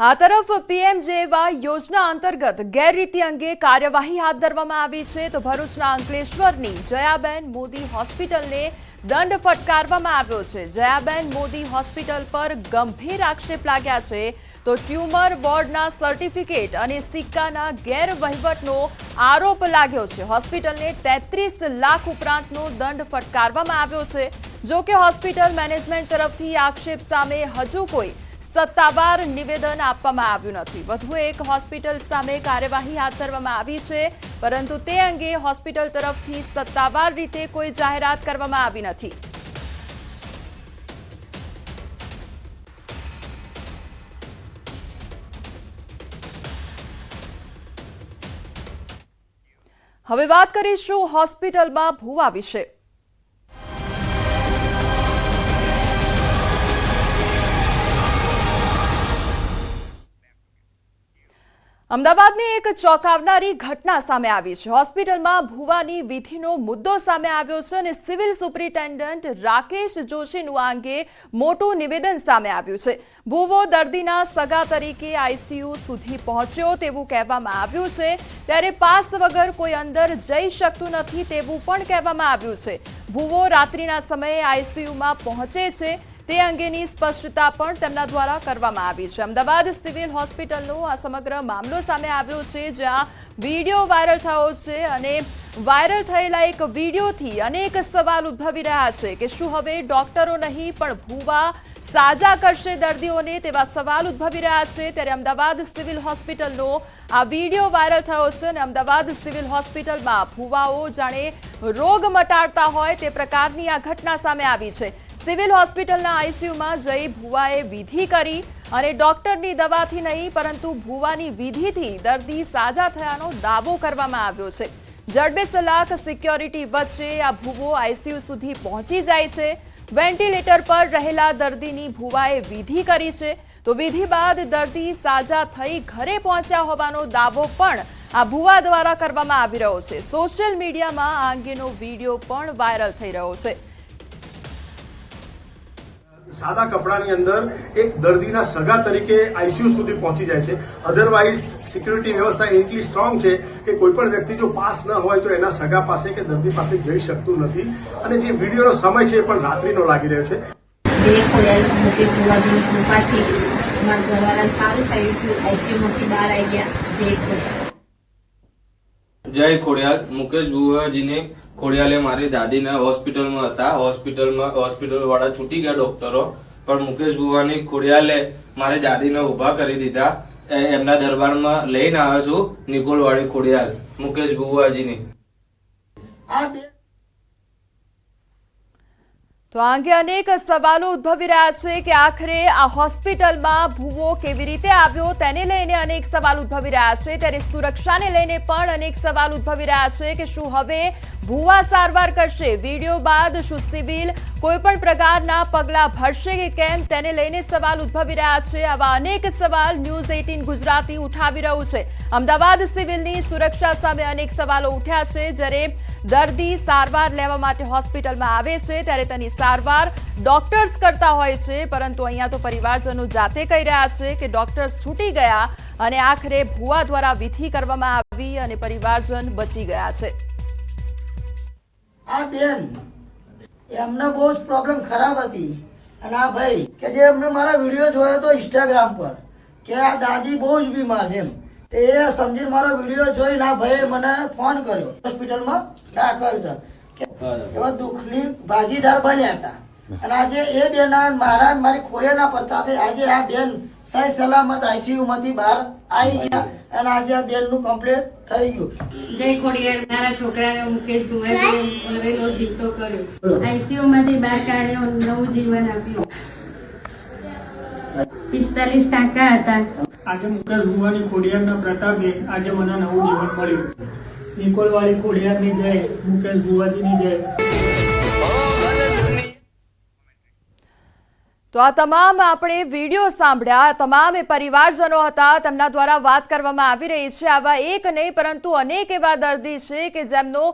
આ તરફ પીએમજેવાય યોજના અંતર્ગત ગેરરીતિ અંગે કાર્યવાહી હાથ ધરવામાં આવી છે તો ભરૂચના અંકલેશ્વરની જયાબેન મોદી હોસ્પિટલને દંડ ફટકારવામાં આવ્યો છે. જયાબેન મોદી હોસ્પિટલ પર ગંભીર આક્ષેપ લાગ્યા છે તો ટ્યુમર બોર્ડના સર્ટિફિકેટ અને સિક્કાના ગેરવહીવટનો આરોપ લાગ્યો છે. હોસ્પિટલને તેત્રીસ લાખ ઉપરાંતનો દંડ ફટકારવામાં આવ્યો છે. જો કે હોસ્પિટલ મેનેજમેન્ટ તરફથી આક્ષેપ સામે હજુ કોઈ સત્તાવાર નિવેદન આપવામાં આવ્યું નથી. વધુ એક હોસ્પિટલ સામે કાર્યવાહી હાથ ધરવામાં આવી છે, પરંતુ તે અંગે હોસ્પિટલ તરફથી સત્તાવાર રીતે કોઈ જાહેરાત કરવામાં આવી નથી. હવે વાત કરીશું હોસ્પિટલમાં ભૂવા વિશે. અમદાવાદની એક ચોંકાવનારી ઘટના સામે આવી છે. હોસ્પિટલમાં ભુવાની વિધિનો મુદ્દો સામે આવ્યો છે અને સિવિલ સુપ્રિન્ટેન્ડન્ટ રાકેશ જોશીનું આ અંગે મોટું નિવેદન સામે આવ્યું છે. ભુવો દર્દીના સગા તરીકે આઈસીયુ સુધી પહોંચ્યો તેવું કહેવામાં આવ્યું છે. ત્યારે પાસ વગર કોઈ અંદર જઈ શકતું નથી તેવું પણ કહેવામાં આવ્યું છે. ભુવો રાત્રિના સમયે આઈસીયુમાં પહોંચે છે. તે અંગેની સ્પષ્ટતા પણ તેમના દ્વારા કરવામાં આવી છે. અમદાવાદ સિવિલ હોસ્પિટલનો આ સમગ્ર મામલો સામે આવ્યો છે, જ્યાં વીડિયો વાયરલ થયો છે અને વાયરલ થયેલા એક વિડીયોથી અનેક સવાલ ઉદ્ભવી રહ્યા છે કે શું હવે ડોક્ટરો નહીં, પણ ભૂવા સાજા કરશે દર્દીઓને તેવા સવાલ ઉદ્ભવી રહ્યા છે. ત્યારે અમદાવાદ સિવિલ હોસ્પિટલનો આ વીડિયો વાયરલ થયો છે અને અમદાવાદ સિવિલ હોસ્પિટલમાં ભૂવાઓ જાણે રોગ મટાડતા હોય તે પ્રકારની આ ઘટના સામે આવી છે. સિવિલ હોસ્પિટલના આઈસીયુમાં જઈ ભુવાએ વિધિ કરી અને ડોક્ટરની દવાથી નહીં, પરંતુ ભુવાની વિધિથી દર્દી સાજા થયાનો દાવો કરવામાં આવ્યો છે. જડબે લાખ સિક્યોરિટી વચ્ચે આ ભુવો આઈસીયુ સુધી પહોંચી જાય છે. વેન્ટિલેટર પર રહેલા દર્દીની ભુવાએ વિધિ કરી છે. તો વિધિ બાદ દર્દી સાજા થઈ ઘરે પહોંચ્યા હોવાનો દાવો પણ આ ભુવા દ્વારા કરવામાં આવી રહ્યો છે. સોશિયલ મીડિયામાં આ અંગેનો વીડિયો પણ વાયરલ થઈ રહ્યો છે. સાદા કપડાની અંદર એક દર્દીના સગા તરીકે આઈસીયુ સુધી પહોંચી જાય છે. અધરવાઇઝ સિક્યુરિટી વ્યવસ્થા એટલી સ્ટ્રોંગ છે કે કોઈ પણ વ્યક્તિ જો પાસ ન હોય તો એના સગા પાસે કે દર્દી પાસે જઈ શકતું નથી. અને જે વિડીયોનો સમય છે એ પણ રાત્રિનો લાગી રહ્યો છે. જય ખોડિયા મુકેશ બુવાજીને ખોડિયાલે મારી દાદીને હોસ્પિટલમાં હતા. હોસ્પિટલમાં હોસ્પિટલ વાળા છૂટી ગયા ડોક્ટરો. પણ મુકેશ ભુવાની ખોડિયાલે મારી દાદીને ઊભા કરી દીધા. એમના દરબારમાં લઈને આવ્યો છું નિકોલવાડી ખોડિયાલ. મુકેશ બુવાજીની તો આ અંગે અનેક સવાલો ઉદ્ભવી રહ્યા છે કે આખરે આ હોસ્પિટલમાં ભૂવો કેવી રીતે આવ્યો? તેને લઈને અનેક સવાલ ઉદ્ભવી રહ્યા છે. ત્યારે સુરક્ષાને લઈને પણ અનેક સવાલ ઉદ્ભવી રહ્યા છે કે શું હવે ભૂવા સારવાર કરશે? વીડિયો બાદ શું સિવિલ કોઈ પણ પ્રકારના પગલાં ભરશે કે કેમ? તેને લઈને સવાલ ઉદ્ભવી રહ્યા છે. આવા અનેક સવાલ ન્યૂઝ એઇટીન ગુજરાતી ઉઠાવી રહ્યું છે. અમદાવાદ સિવિલની સુરક્ષા સામે અનેક સવાલો ઉઠ્યા છે. જ્યારે દર્દી સારવાર લેવા માટે હોસ્પિટલમાં આવે છે, ત્યારે તેની સારવાર ડોક્ટર્સ કરતા હોય છે, પરંતુ અહીંયા તો પરિવારજનો જાતે કહી રહ્યા છે કે ડોક્ટર્સ છૂટી ગયા અને આખરે ભુવા દ્વારા વિધિ કરવામાં આવી અને પરિવારજન બચી ગયા છે. આ બેન, એમને બહુ જ પ્રોબ્લેમ ખરાબ હતી. અને આ ભાઈ, કે જે એમને મારા વીડિયો જોયો હતો ઇન્સ્ટાગ્રામ પર, કે આ દાદી બહુ જ બીમાર છે એમ. તે એ સમજી મારો વીડિયો જોઈ ના ભાઈ મને ફોન કર્યો. હોસ્પિટલમાં? દાખલ છે એવા દુઃખની ભાગીદાર બન્યા હતા. અને આજે એ બેન મારા મારી ખોડિયાના પ્રતાપે આજે આ બેન સહી સલામત આઈસીયુ માંથી બહાર આવી ગયા અને આજે આ બેનનું કમ્પ્લીટ થઈ ગયું. જય ખોડિયાર મારા છોકરાને મુકેશ હવેનો જીવતો કર્યો. આઈસીયુ માંથી બહાર કાઢ્યો નવું જીવન આપ્યું. પિસ્તાલીસ ટાંકા હતા. આજે મુકેશ ભુવાની ખોડિયારના પ્રતાપે આજે મને નવું જીવન મળ્યું. નિકોલવાળી ખોડિયારની જય, મુકેશ ભુવાજીની જય. તો આ તમામ આપણે વીડિયો સાંભળ્યા, તમામ પરિવારજનો હતા, તેમના દ્વારા વાત કરવામાં આવી રહી છે, આવા એક નહીં, પરંતુ અનેક એવા દર્દી છે કે જેમનો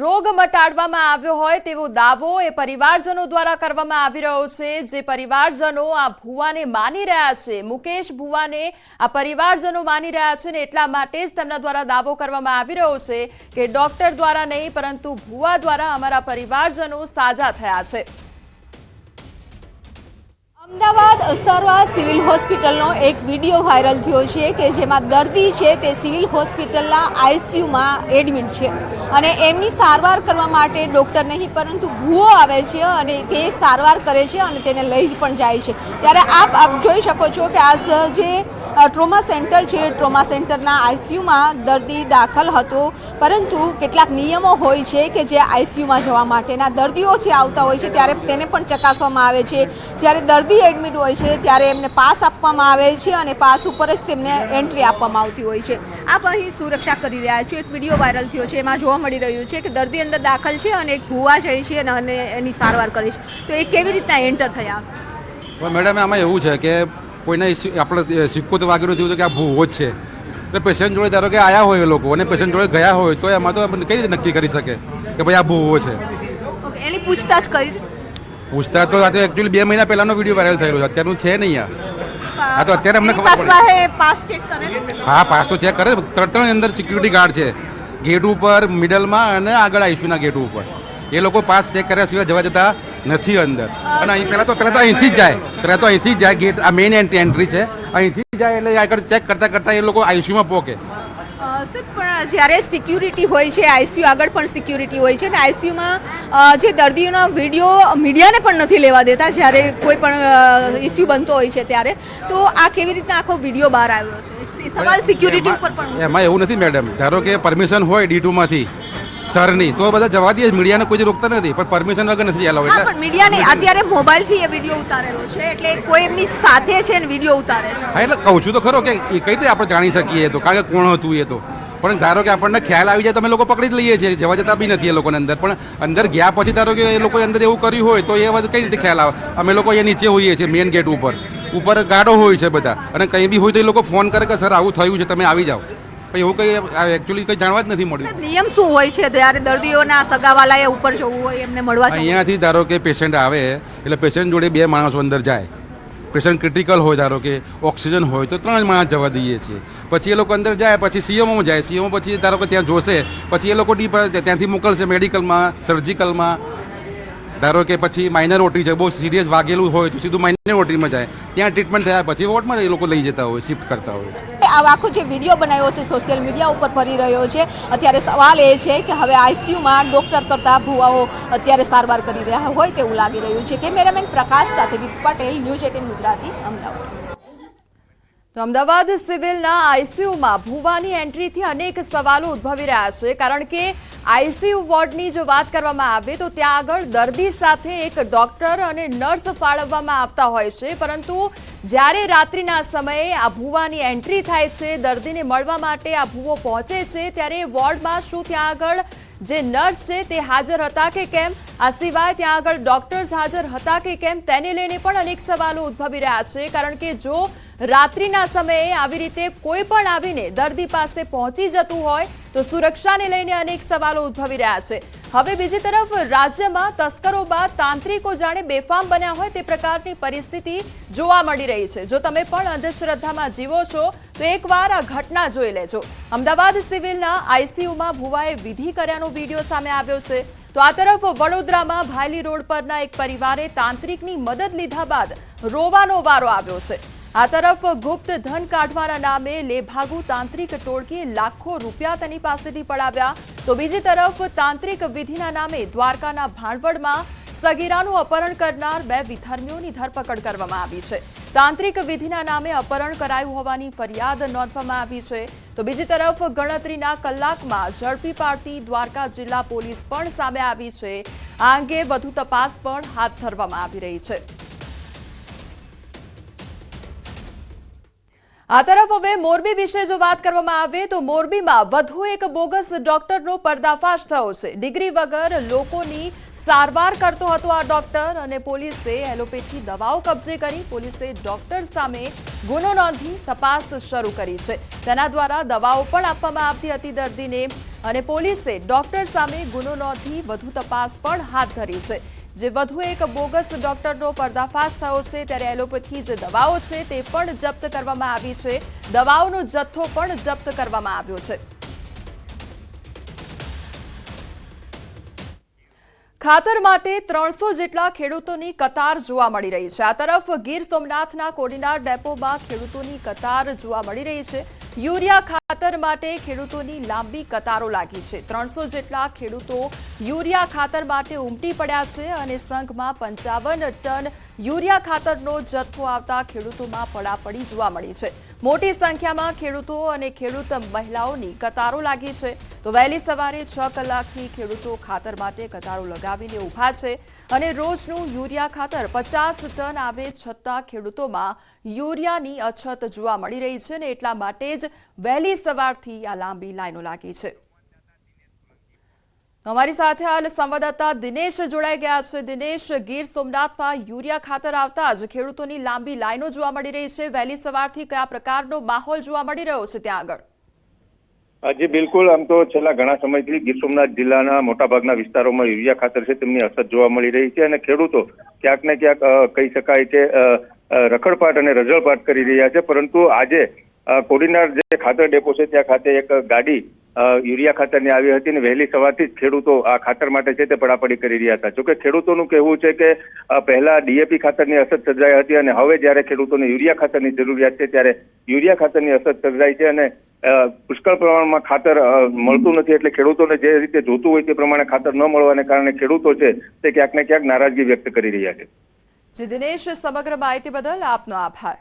રોગ મટાડવામાં આવ્યો હોય તેવો દાવો એ પરિવારજનો દ્વારા કરવામાં આવી રહ્યો છે, જે પરિવારજનો આ ભુવાને માની રહ્યા છે, મુકેશ ભુવાને આ પરિવારજનો માની રહ્યા છે ને એટલા માટે જ તેમના દ્વારા દાવો કરવામાં આવી રહ્યો છે કે ડોક્ટર દ્વારા નહીં, પરંતુ ભુવા દ્વારા અમારા પરિવારજનો સાજા થયા છે. અમદાવાદ અસરવા સિવિલ હોસ્પિટલનો એક વીડિયો વાયરલ થયો છે કે જેમાં દર્દી છે તે સિવિલ હોસ્પિટલના આઈસીયુમાં એડમિટ છે. અને એમની સારવાર કરવા માટે ડૉક્ટર નહીં, પરંતુ ભૂઓ આવે છે અને તે સારવાર કરે છે અને તેને લઈ જ પણ જાય છે. ત્યારે આપ જોઈ શકો છો કે આ જે ટ્રોમા સેન્ટર છે, ટ્રોમા સેન્ટરના આઈસીયુમાં દર્દી દાખલ હતો. પરંતુ કેટલાક નિયમો હોય છે કે જે આઈસીયુમાં જવા માટેના દર્દીઓ જે આવતા હોય છે ત્યારે તેને પણ ચકાસવામાં આવે છે. જ્યારે દર્દી એડમિટ હોય છે ત્યારે એમને પાસ આપવામાં આવે છે અને પાસ ઉપર જ તેમને એન્ટ્રી આપવામાં આવતી હોય છે. આપ અહીં સુરક્ષા કરી રહ્યા છો. એક વીડિયો વાયરલ થયો છે. એમાં જોવા મળી રહ્યું છે કે દર્દી અંદર દાખલ છે અને એક ભૂવા જાય છે અને- એની સારવાર કરે છે. તો એ કેવી રીતના એન્ટર થયા? પણ મેડમ આમાં એવું છે કે કોઈને આપણે સિક્કો તો વાગેલું થયું હતું કે આ ભૂવો જ છે. એટલે પેશન્ટ જોડે ધારો કે આયા હોય એ લોકો અને પેશન્ટ જોડે ગયા હોય તો એમાં તો કઈ રીતે નક્કી કરી શકે કે ભાઈ આ ભૂવો છે? એની પૂછતાછ કરી. પૂછતા તો આ તો એકચ્યુઅલી બે મહિના પહેલાનો વીડિયો વાયરલ થયેલો છે અત્યારનું છે નહીં આ. હા, તો અત્યારે અમને ખબર પડી. પાસ ચેક કરે હા પાસ તો ચેક કરે ત્રણ ત્રણ અંદર સિક્યુરિટી ગાર્ડ છે. ગેટ ઉપર મિડલમાં અને આગળ આઈસીયુના ગેટ ઉપર. એ લોકો પાસ ચેક કર્યા સિવાય જવા જતા નથી અંદર. અને અહીં પહેલાં તો પહેલાં તો અહીંથી જ જાય. પહેલાં તો અહીંથી જ જાય ગેટ, આ મેઇન એન્ટ્રી છે. અહીંથી જાય એટલે આગળ ચેક કરતાં કરતાં એ લોકો આઈસીયુમાં પોકે. પણ જ્યારે સિક્યુરિટી હોય છે, આઈસીયુ આગળ પણ સિક્યુરિટી હોય છે ને આઈસીયુમાં જે દર્દીઓનો વીડિયો મીડિયાને પણ નથી લેવા દેતા જ્યારે કોઈ પણ ઇસ્યુ બનતો હોય છે ત્યારે, તો આ કેવી રીતના આખો વીડિયો બહાર આવ્યો છે? સવાલ સિક્યુરિટી ઉપર પણ એમાં એવું નથી મેડમ ધારો કે પરમિશન હોય ડી સર સરની તો બધા જવા દઈએ મીડિયાને કોઈ રોકતા નથી. પણ પરમિશન વગર નથી હા એટલે પણ મીડિયાને અત્યારે મોબાઈલથી એ વીડિયો ઉતારેલો છે. એટલે કોઈ એમની સાથે છે ને વીડિયો ઉતારે છે. હા એટલે કહું છું તો ખરો કે એ કઈ રીતે આપણે જાણી શકીએ તો? કારણ કે કોણ હતું એ તો? પણ ધારો કે આપણને ખ્યાલ આવી જાય તો અમે લોકો પકડી જ લઈએ છીએ. જવા જતા બી નથી એ લોકોને અંદર. પણ અંદર ગયા પછી ધારો કે એ લોકોએ અંદર એવું કર્યું હોય તો એ વાત કઈ રીતે ખ્યાલ આવે? અમે લોકો અહીંયા નીચે હોઈએ છીએ મેઇન ગેટ ઉપર. ઉપર ગાડો હોય છે બધા. અને કંઈ બી હોય તો એ લોકો ફોન કરે કે સર આવું થયું છે તમે આવી જાઓ. પણ એવું કંઈ એકચ્યુઅલી કંઈ જાણવા જ નથી મળ્યું. નિયમ શું હોય છે? જ્યારે દર્દીઓના સગાવાલાએ ઉપર જવું હોય એમને મળવા અહીંયાથી ધારો કે પેશન્ટ આવે એટલે પેશન્ટ જોડે બે માણસો અંદર જાય. પેશન્ટ ક્રિટિકલ હોય ધારો કે ઓક્સિજન હોય તો ત્રણ માણસ જવા દઈએ છીએ. પછી એ લોકો અંદર જાય પછી સીએમઓમાં જાય. સીએમઓ પછી ધારો કે ત્યાં જોશે પછી એ લોકો ડીપ ત્યાંથી મોકલશે મેડિકલમાં સર્જિકલમાં ધારો કે પછી માઇનર ઓટી છે બહુ સિરિયસ વાગેલું હોય તો સીધું માઇનર ઓટીમાં જાય. ત્યાં ટ્રીટમેન્ટ થયા પછી વોર્ડમાં એ લોકો લઈ જતા હોય શિફ્ટ કરતા હોય આ આખો જે વીડિયો બનાવ્યો છે સોશિયલ મીડિયા ઉપર ફરી રહ્યો છે અત્યારે સવાલ એ છે કે હવે આઈસીયુમાં ડોક્ટર કરતા ભુવાઓ અત્યારે સારવાર કરી રહ્યા હોય તેવું લાગી રહ્યું છે. કેમેરામેન પ્રકાશ સાથે વિપ પટેલ ન્યૂઝ એટીન ગુજરાતી અમદાવાદ. તો અમદાવાદ સિવિલના આઈસીયુમાં ભુવાની એન્ટ્રીથી અનેક સવાલો ઉદ્ભવી રહ્યા છે કારણ કે આઈસીયુ વોર્ડની જો વાત કરવામાં આવે તો ત્યાં આગળ દર્દી સાથે એક ડોક્ટર અને નર્સ ફાળવવામાં આવતા હોય છે. પરંતુ જ્યારે રાત્રિના સમયે આ ભૂવાની એન્ટ્રી થાય છે, દર્દીને મળવા માટે આ ભૂવો પહોંચે છે, ત્યારે વોર્ડમાં શું ત્યાં આગળ જે નર્સ છે તે હાજર હતા કે કેમ? આ સિવાય ત્યાં આગળ ડોક્ટર્સ હાજર હતા કે કેમ? તેને લઈને પણ અનેક સવાલો ઉદ્ભવી રહ્યા છે. કારણ કે જો રાત્રિના સમયે આવી રીતે કોઈ પણ આવીને દર્દી પાસે પહોંચી જતું હોય, તો સુરક્ષાને લઈને અનેક સવાલો ઉદ્ભવી રહ્યા છે. હવે બીજી તરફ, રાજ્યમાં તસ્કરો બાદ તાંત્રિકો જાણે બેફામ બન્યા હોય તે પ્રકારની પરિસ્થિતિ જોવા મળી રહી છે. જો તમે પણ અંધશ્રદ્ધામાં જીવો છો તો એકવાર આ ઘટના જોઈ લેજો. અમદાવાદ સિવિલના આઈસીયુમાં ભુવાએ વિધિ કર્યાનો વીડિયો સામે આવ્યો છે. તો આ તરફ વડોદરામાં ભાયલી રોડ પરના એક પરિવારે તાંત્રિકની મદદ લીધા બાદ રોવાનો વારો આવ્યો છે. આ તરફ ગુપ્ત ધન કાઢવાના નામે લેભાગુ તાંત્રિક ટોળકીએ લાખો રૂપિયા તેની પાસેથી પડાવ્યા. તો બીજી તરફ તાંત્રિક વિધિના નામે દ્વારકાના ભાણવડમાં સગીરાનું અપહરણ કરનાર બે વિધર્મીઓની ધરપકડ કરવામાં આવી છે. તાંત્રિક વિધિના નામે અપહરણ કરાયું હોવાની ફરિયાદ નોંધવામાં આવી છે. તો બીજી તરફ ગણતરીના કલાકમાં ઝડપી પાડતી દ્વારકા જિલ્લા પોલીસ પણ સામે આવી છે. આ અંગે વધુ તપાસ પણ હાથ ધરવામાં આવી રહી છે. આ તરફ હવે મોરબી વિશે જો વાત કરવામાં આવે તો મોરબીમાં વધુ એક બોગસ ડોક્ટરનો પર્દાફાશ થયો છે. ડિગ્રી વગર લોકોની સારવાર કરતો હતો આ ડોક્ટર અને પોલીસે એલોપેથી દવાઓ કબજે કરી પોલીસે ડોક્ટર સામે ગુનો નોંધી તપાસ શરૂ કરી છે. તેના દ્વારા દવાઓ પણ આપવામાં આવતી હતી દર્દીને અને પોલીસે ડોક્ટર સામે ગુનો નોંધી વધુ તપાસ પણ હાથ ધરી છે. જે વધુ એક બોગસ ડોક્ટરનો પર્દાફાશ થયો છે, ત્યારે એલોપેથી જે દવાઓ છે તે પણ જપ્ત કરવામાં આવી છે. દવાઓનો જથ્થો પણ જપ્ત કરવામાં આવ્યો છે. ખાતર માટે ત્રણસો જેટલા ખેડૂતોની કતાર જોવા મળી રહી છે. આ તરફ ગીર સોમનાથના કોડીનાર ડેપોમાં ખેડૂતોની કતાર જોવા મળી રહી છે. યુરિયા ખાતર માટે ખેડૂતોની લાંબી કતારો લાગી છે. ત્રણસો જેટલા ખેડૂતો યુરિયા ખાતર માટે ઉમટી પડ્યા છે અને સંઘમાં પંચાવન ટન યુરિયા ખાતરનો જથ્થો આવતા ખેડૂતોમાં પડાપડી જોવા મળી છે. મોટી સંખ્યામાં ખેડૂતો અને ખેડૂત મહિલાઓની કતારો લાગી છે. તો વહેલી સવારે છ કલાકથી ખેડૂતો ખાતર માટે કતારો લગાવીને ઊભા છે અને રોજનું યુરિયા ખાતર પચાસ ટન આવે છતાં ખેડૂતોમાં યુરિયાની અછત જોવા મળી રહી છે ને એટલા માટે જ વહેલી સવારથી આ લાંબી લાઈનો લાગી છે. અમારી સાથે હાલ સંવાદદાતા દિનેશ જોડાઈ ગયા છે. દિનેશ, ગીર સોમનાથમાં યુરિયા ખાતર આવતા જ ખેડૂતોની લાંબી લાઈનો જોવા મળી રહી છે. વહેલી સવારથી કયા પ્રકારનો માહોલ જોવા મળી રહ્યો છે ત્યાં આગળ? જી બિલકુલ આમ તો છેલ્લા ઘણા સમયથી ગીર સોમનાથ જિલ્લાના મોટાભાગના વિસ્તારોમાં યુરિયા ખાતર છે તેમની અસર જોવા મળી રહી છે અને ખેડૂતો ક્યાંક ને ક્યાંક કહી શકાય કે રખડપાટ અને રઝળપાટ કરી રહ્યા છે. પરંતુ આજે કોડીનાર જે ખાતર ડેપો છે, ત્યાં ખાતે એક ગાડી યુરિયા ખાતરની આવી હતી અને વહેલી સવારથી જ ખેડૂતો આ ખાતર માટે છે તે પડાપડી કરી રહ્યા હતા. જોકે ખેડૂતોનું કહેવું છે કે પહેલા ડીએપી ખાતરની અસર સર્જાઈ હતી અને હવે જ્યારે ખેડૂતોને યુરિયા ખાતરની જરૂરિયાત છે, ત્યારે યુરિયા ખાતરની અસર સર્જાઈ છે અને પુષ્કળ પ્રમાણમાં ખાતર મળતું નથી એટલે ખેડૂતોને જે રીતે જોતું હોય તે પ્રમાણે ખાતર ન મળવાને કારણે ખેડૂતો છે તે ક્યાંક ને ક્યાંક નારાજગી વ્યક્ત કરી રહ્યા છે. દિનેશ, સમગ્ર માહિતી બદલ આપનો આભાર.